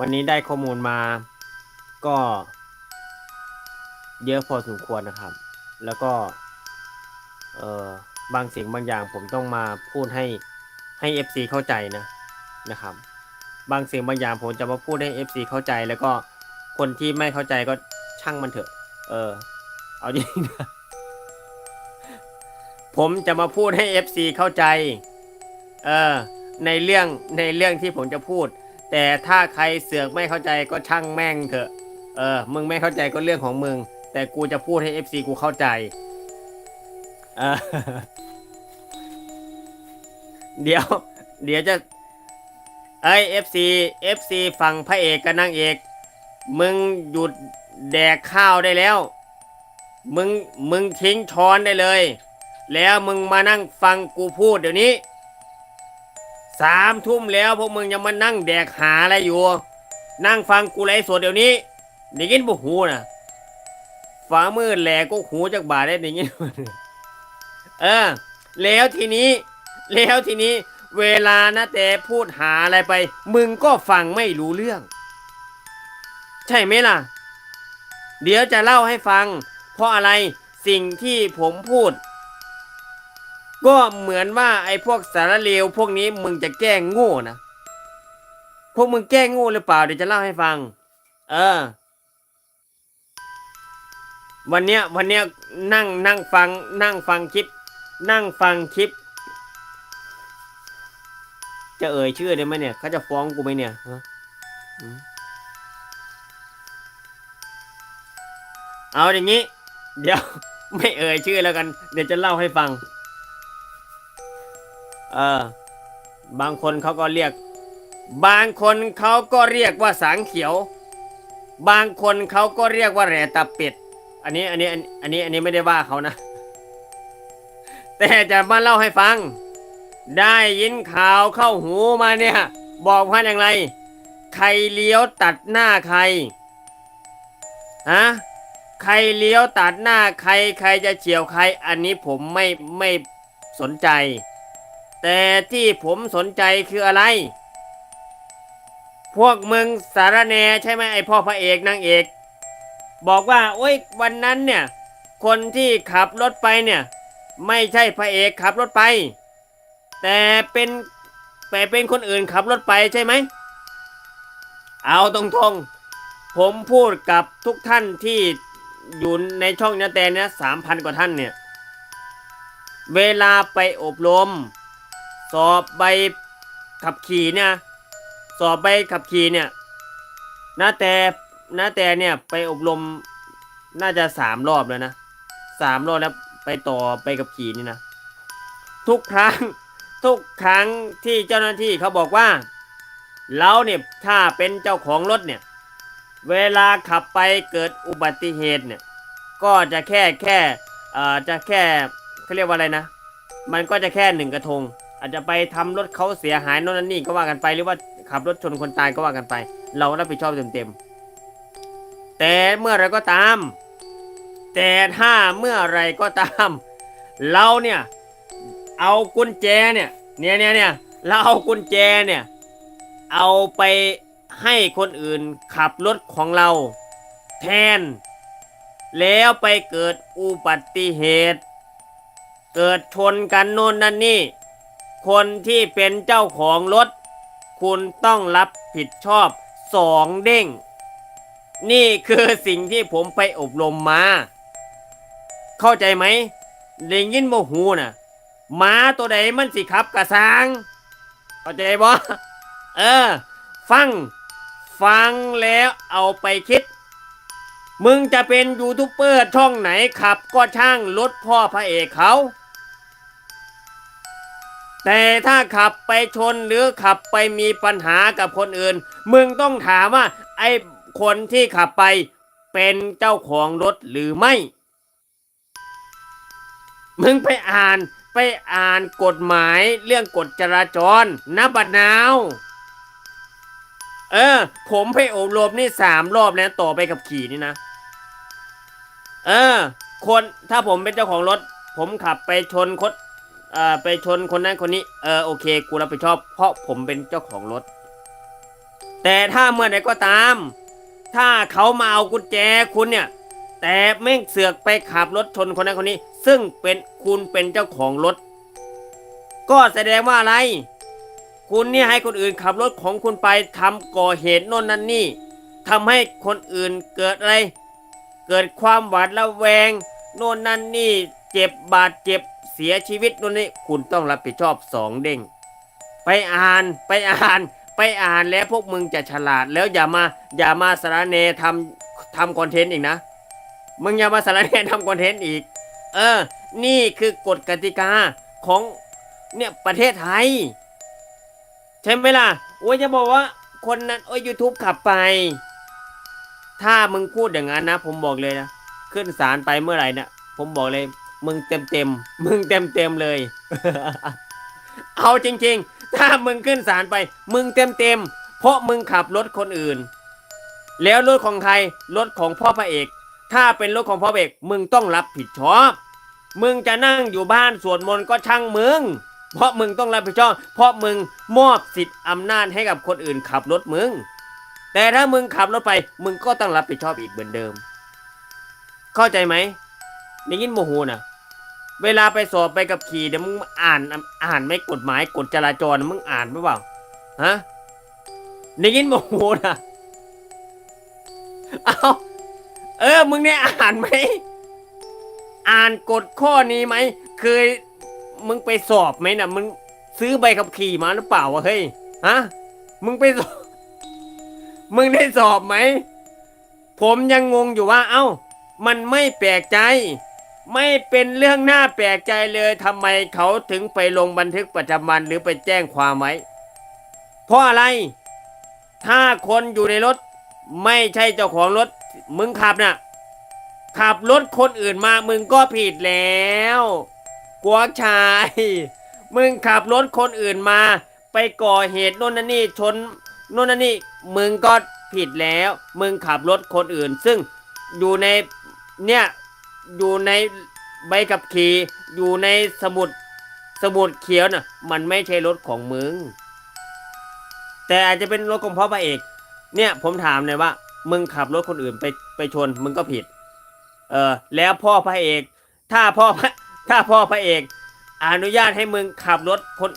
วันนี้ได้ข้อมูลมาก็ เยอะพอสมควรนะครับ แล้วก็ เอ่อบางสิ่งบางอย่างผมต้องมาพูดให้ให้ FC เข้าใจนะนะครับ บางสิ่งบางอย่างผมจะมาพูดให้ FC เข้าใจ แล้วก็คนที่ไม่เข้าใจก็ช่างมันเถอะ เออ เอาจริงนะผมจะมาพูดให้ FC เข้าใจ เออ ในเรื่องในเรื่องที่ผมจะพูด แต่ถ้าใครเสือกไม่เข้าใจก็ช่างแม่งเถอะ เออ มึงไม่เข้าใจก็เรื่องของมึง แต่กูจะพูดให้ FC กูเข้าใจเออเดี๋ยว เดี๋ยวจะเอ้ย FC FC ฝั่งพระเอกกับนางเอก มึงหยุดแดกข้าวได้แล้ว มึง มึงทิ้งช้อนได้เลย แล้วมึงมานั่งฟังกูพูดเดี๋ยวนี้ สามทุ่มแล้วพวกมึงยังมานั่งแดกหาอะไรอยู่ นั่งฟังกูไลฟ์สดเดี๋ยวนี้ได้ยินบุหูนะฝ่ามือแหลกก็หูจากบาทได้ได้ยินเออ แล้วทีนี้ แล้วทีนี้ เวลานะแต่พูดหาอะไรไป มึงก็ฟังไม่รู้เรื่อง ใช่ไหมล่ะ เดี๋ยวจะเล่าให้ฟัง เพราะอะไรสิ่งที่ผมพูด ก็เหมือนว่าไอ้พวกสารเลวพวกนี้มึงจะแกล้งโง่นะ พวกมึงแกล้งโง่หรือเปล่าเดี๋ยวจะเล่าให้ฟัง เออ วันเนี้ยวันเนี้ยนั่งนั่งฟัง นั่งฟังคลิป นั่งฟังคลิป จะเอ่ยชื่อได้ไหมเนี่ยเขาจะฟ้องกูไหมเนี่ยฮะเอาอย่างนี้ เดี๋ยวไม่เอ่ยชื่อแล้วกัน เดี๋ยวจะเล่าให้ฟัง เออบางคนเขาก็เรียก บางคนเขาก็เรียกว่าสางเขียว บางคนเขาก็เรียกว่าแหร่ตาเป็ดอันนี้อันนี้อันนนี้อันนี้ไม่ได้ว่าเขานะ แต่จะมาเล่าให้ฟัง ได้ยินข่าวเข้าหูมาเนี่ย บอกว่าอย่างไร ใครเลี้ยวตัดหน้าใครฮะใครเลี้ยวตัดหน้าใครใครจะเฉียวใคร อันนี้ผมไม่ไม่สนใจ แต่ที่ผมสนใจคืออะไร พวกมึงสารแนใช่ไหมไอพ่อพระเอกนางเอก บอกว่าโอ้ยวันนั้นเนี่ย คนที่ขับรถไปเนี่ย ไม่ใช่พระเอกขับรถไป แต่เป็นแต่เป็นคนอื่นขับรถไปใช่ไหม เอาตรงๆ ผมพูดกับทุกท่านที่อยู่ในช่องนาแตนเนี่ยสามพันกว่าท่านเนี่ย เวลาไปอบรม สอบใบขับขี่เนี่ย สอบใบขับขี่เนี่ยนาแต่นาแต่เนี่ยไปอบรมน่าจะสามรอบแล้วนะสามรอบแล้วไปต่อไปขับขี่นี่นะ ทุกครั้งทุกครั้งที่เจ้าหน้าที่เขาบอกว่าเราเนี่ยถ้าเป็นเจ้าของรถเนี่ย เวลาขับไปเกิดอุบัติเหตุเนี่ย ก็จะแค่แค่เอ่อจะแค่เขาเรียกว่าอะไรนะ มันก็จะแค่หนึ่งกระทง อาจจะไปทำรถเขาเสียหายโน่นนั่นนี่ก็ว่ากันไปหรือว่าขับรถชนคนตายก็ว่ากันไป เรารับผิดชอบเต็มๆแต่เมื่อไรก็ตาม แต่ถ้าเมื่อไรก็ตาม เราเนี่ยเอากุญแจเนี่ยเนี่ยเนี่ยเนี่ยเราเอากุญแจเนี่ยเอาไปให้คนอื่นขับรถของเราแทน แล้วไปเกิดอุบัติเหตุ เกิดชนกันโน่นนั่นนี่ คนที่เป็นเจ้าของรถ คุณต้องรับผิดชอบสองเด้ง นี่คือสิ่งที่ผมไปอบรมมา เข้าใจไหมเด้ยินโมหูน่ะหมาตัวใดมันสิขับกระสางเข้าใจบ่เออ ฟัง ฟังแล้วเอาไปคิด มึงจะเป็นยูทูบเบอร์ช่องไหนขับก็ช่างรถพ่อพระเอกเขา แต่ถ้าขับไปชนหรือขับไปมีปัญหากับคนอื่น มึงต้องถามว่าไอ้คนที่ขับไปเป็นเจ้าของรถหรือไม่ มึงไปอ่านไปอ่านกฎหมายเรื่องกฎจราจรนะบัดนาว เออ ผมไปอบรมนี่สามรอบแล้วต่อไปกับขี่นี่นะ เออ คนถ้าผมเป็นเจ้าของรถ ผมขับไปชนคน เอ่อไปชนคนนั้นคนนี้ เออโอเค กูรับผิดชอบ เพราะผมเป็นเจ้าของรถ แต่ถ้าเมื่อใดก็ตาม ถ้าเขามาเอากุญแจคุณเนี่ย แต่แม่งเสือกไปขับรถชนคนนั้นคนนี้ ซึ่งเป็นคุณเป็นเจ้าของรถ ก็แสดงว่าอะไร คุณเนี่ยให้คนอื่นขับรถของคุณไปทำก่อเหตุโน่นนั่นนี่ทำให้คนอื่นเกิดอะไร เกิดความหวาดระแวง โน่นนั่นนี่ เจ็บบาดเจ็บ เสียชีวิตโน่นนี่คุณต้องรับผิดชอบสองเด้ง ไปอ่านไปอ่าน ไปอ่านแล้วพวกมึงจะฉลาดแล้วอย่ามาอย่ามาสารเนทำทำคอนเทนต์อีกนะ มึงอย่ามาสารเนทำคอนเทนต์อีก เออ นี่คือกฎกติกาของเนี่ยประเทศไทย ใช่ไหมล่ะโอ้ยจะบอกว่าคนนั้นโอ้ยยูทูบขับไป ถ้ามึงพูดอย่างนั้นนะ ผมบอกเลยนะ ขึ้นศาลไปเมื่อไหร่นี่ยผมบอกเลย มึงเต็มเต็มมึงเต็มเต็มเลย เอาจริง ๆ ถ้ามึงขึ้นศาลไป มึงเต็มเต็มเพราะมึงขับรถคนอื่น แล้วรถของใครรถของพ่อพระเอก ถ้าเป็นรถของพ่อพระเอก มึงต้องรับผิดชอบ มึงจะนั่งอยู่บ้านสวดมนต์ก็ช่างมึง เพราะมึงต้องรับผิดชอบ เพราะมึงมอบสิทธิ์อำนาจให้กับคนอื่นขับรถมึง แต่ถ้ามึงขับรถไป มึงก็ต้องรับผิดชอบอีกเหมือนเดิม เข้าใจไหมนี่ยินโมโหนะ เวลาไปสอบไปกับขี่เดี๋ยวมึงอ่านอ่านไม่กฎหมายกฎจราจรมึงอ่านไหมเปล่าฮะนี่ยินโมโหนะเอาเออ มึงเนี่ยอ่านไหมอ่านกฎข้อนี้ไหมเคยมึงไปสอบไหมนะมึงซื้อใบขับขี่มาหรือเปล่าวะเฮ้ยฮะมึงไปสอบ มึงได้สอบไหม ผมยังงงอยู่ว่า เอ้า มันไม่แปลกใจ ไม่เป็นเรื่องน่าแปลกใจเลยทำไมเขาถึงไปลงบันทึกประจำวันหรือไปแจ้งความไว้เพราะอะไร ถ้าคนอยู่ในรถ ไม่ใช่เจ้าของรถ มึงขับน่ะ ขับรถคนอื่นมามึงก็ผิดแล้วกวกชาย มึงขับรถคนอื่นมา ไปก่อเหตุโน่นนั่นนี่ชนโน่นนั่นนี่มึงก็ผิดแล้ว มึงขับรถคนอื่น ซึ่งอยู่ในเนี่ย อยู่ในใบขับขี่อยู่ในสมุดสมุดเขียวน่ะ มันไม่ใช่รถของมึง แต่อาจจะเป็นรถของพ่อพระเอก เนี่ยผมถามเลยว่า มึงขับรถคนอื่นไปไปชนมึงก็ผิด เออแล้วพ่อพระเอก ถ้าพ่อพระถ้าพ่อพระเอก อนุญาตให้มึงขับรถคน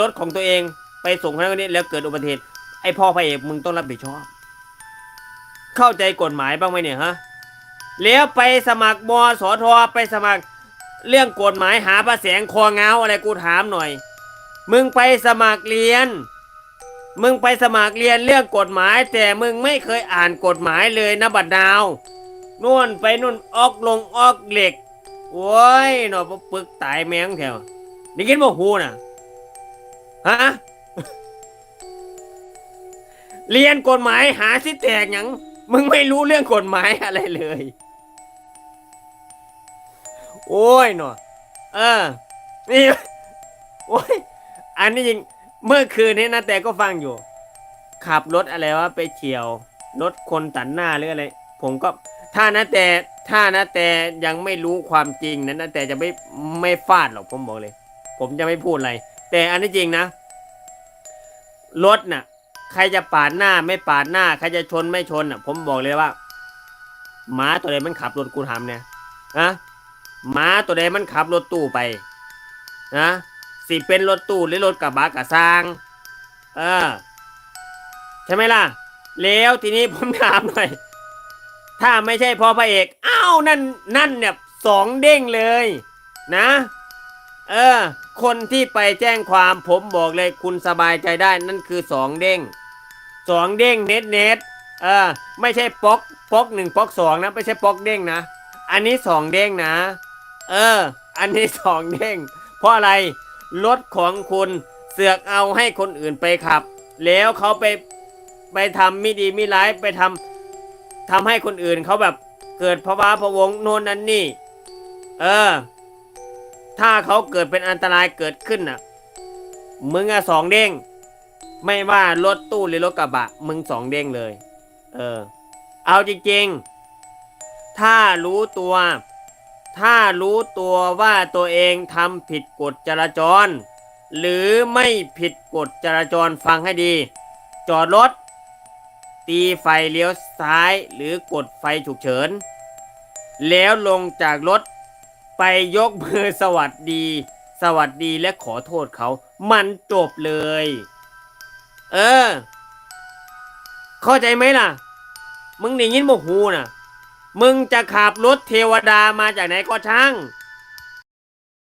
รถของตัวเอง ไปส่งคนนั้นคนนี้แล้วเกิดอุบัติเหตุไอพ่อพระเอกมึงต้องรับผิดชอบ เข้าใจกฎหมายบ้างไหมเนี่ยฮะ แล้วไปสมัครมสทไปสมัครเรื่องกฎหมายหาประแสงคอเงาอะไรกูถามหน่อย มึงไปสมัครเรียน มึงไปสมัครเรียนเรื่องกฎหมาย แต่มึงไม่เคยอ่านกฎหมายเลยนะบัดดาวนู่นไปนู่นออกลงออกเหล็กโว้ยหนอปึกตายแมงแถวนี่กินบ่หูน่ะฮะเรียนกฎหมายหาสิแตกยัง มึงไม่รู้เรื่องกฎหมายอะไรเลย โอ้ยหนอเออ นี่ โอ้ย อันนี้ยิง เมื่อคืนนี้นะแต่ก็ฟังอยู่ ขับรถอะไรวะไปเฉียว รถคนตัดหน้าหรืออะไร ผมก็ ถ้านะแต่ถ้านะแต่ยังไม่รู้ความจริงนะนะแต่จะไม่ไม่ฟาดหรอกผมบอกเลย ผมจะไม่พูดอะไร แต่อันนี้จริงนะ รถน่ะ ใครจะปาดหน้าไม่ปาดหน้า ใครจะชนไม่ชนอะ ผมบอกเลยว่าหมาตัวใดมันขับรถกูทำเนี่ยนะหมาตัวใดมันขับรถตู้ไปนะสิเป็นรถตู้หรือรถกระบะกระซางเออใช่ไหมล่ะ แล้วทีนี้ผมถามหน่อย ถ้าไม่ใช่พ่อพระเอกอ้าวนั่นนั่นเนี่ยสองเด้งเลยนะ เออ คนที่ไปแจ้งความผมบอกเลยคุณสบายใจได้นั่นคือสองเด้ง สองเด้งเน็ตเน็ตเออไม่ใช่ป๊อกป๊อกหนึ่งป๊อกสองนะ ไม่ใช่ป๊อกเด้งนะ อันนี้สองเด้งนะ เออ อันนี้สองเด้ง เพราะอะไรรถของคุณเสือกเอาให้คนอื่นไปขับ แล้วเขาไปไปทำไม่ดีไม่ร้ายไปทำทำให้คนอื่นเขาแบบเกิดภาวะพะวงโน่นนั่นนี่ เออ ถ้าเขาเกิดเป็นอันตรายเกิดขึ้นน่ะ มึงอะสองเด้ง ไม่ว่ารถตู้หรือรถกระบะ มึงสองเด้งเลย เออ เอาจริงๆ ถ้ารู้ตัว ถ้ารู้ตัวว่าตัวเองทำผิดกฎจราจร หรือไม่ผิดกฎจราจรฟังให้ดี จอดรถ ตีไฟเลี้ยวซ้ายหรือกดไฟฉุกเฉิน แล้วลงจากรถไปยกมือสวัสดี สวัสดีและขอโทษเขา มันจบเลย เออ เข้าใจไหมล่ะ มึงได้ยินโมหูน่ะ มึงจะขับรถเทวดามาจากไหนก็ช่าง